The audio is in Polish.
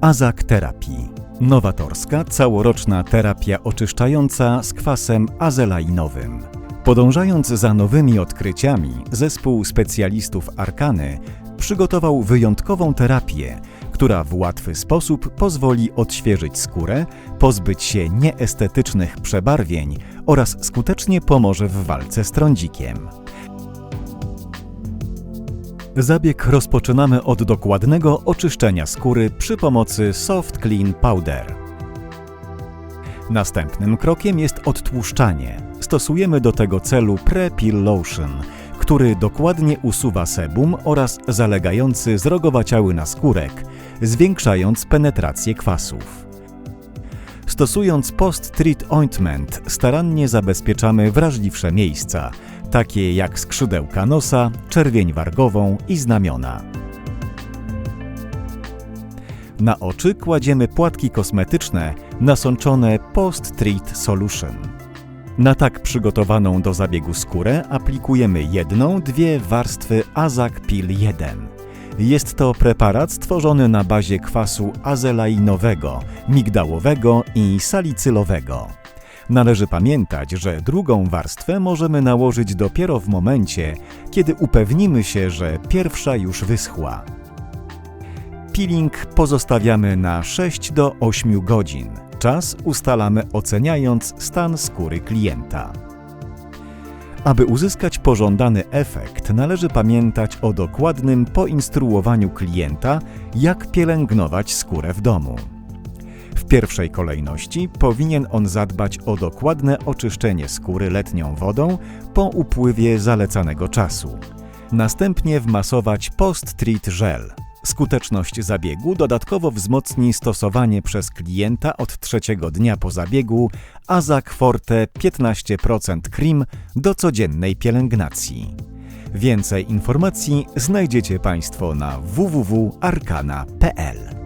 Azak Terapii. Nowatorska, całoroczna terapia oczyszczająca z kwasem azelainowym. Podążając za nowymi odkryciami, zespół specjalistów Arkany przygotował wyjątkową terapię, która w łatwy sposób pozwoli odświeżyć skórę, pozbyć się nieestetycznych przebarwień oraz skutecznie pomoże w walce z trądzikiem. Zabieg rozpoczynamy od dokładnego oczyszczenia skóry przy pomocy Soft Clean Powder. Następnym krokiem jest odtłuszczanie. Stosujemy do tego celu Pre-Peel Lotion, który dokładnie usuwa sebum oraz zalegający zrogowaciały naskórek, zwiększając penetrację kwasów. Stosując post-treat ointment starannie zabezpieczamy wrażliwsze miejsca, takie jak skrzydełka nosa, czerwień wargową i znamiona. Na oczy kładziemy płatki kosmetyczne nasączone Post-Treat Solution. Na tak przygotowaną do zabiegu skórę aplikujemy jedną, dwie warstwy Azac Pil 1. Jest to preparat stworzony na bazie kwasu azelainowego, migdałowego i salicylowego. Należy pamiętać, że drugą warstwę możemy nałożyć dopiero w momencie, kiedy upewnimy się, że pierwsza już wyschła. Peeling pozostawiamy na 6 do 8 godzin. Czas ustalamy oceniając stan skóry klienta. Aby uzyskać pożądany efekt, należy pamiętać o dokładnym poinstruowaniu klienta, jak pielęgnować skórę w domu. Pierwszej kolejności powinien on zadbać o dokładne oczyszczenie skóry letnią wodą po upływie zalecanego czasu. Następnie wmasować post-treat gel. Skuteczność zabiegu dodatkowo wzmocni stosowanie przez klienta od trzeciego dnia po zabiegu Azac Forte 15% Cream do codziennej pielęgnacji. Więcej informacji znajdziecie Państwo na www.arkana.pl.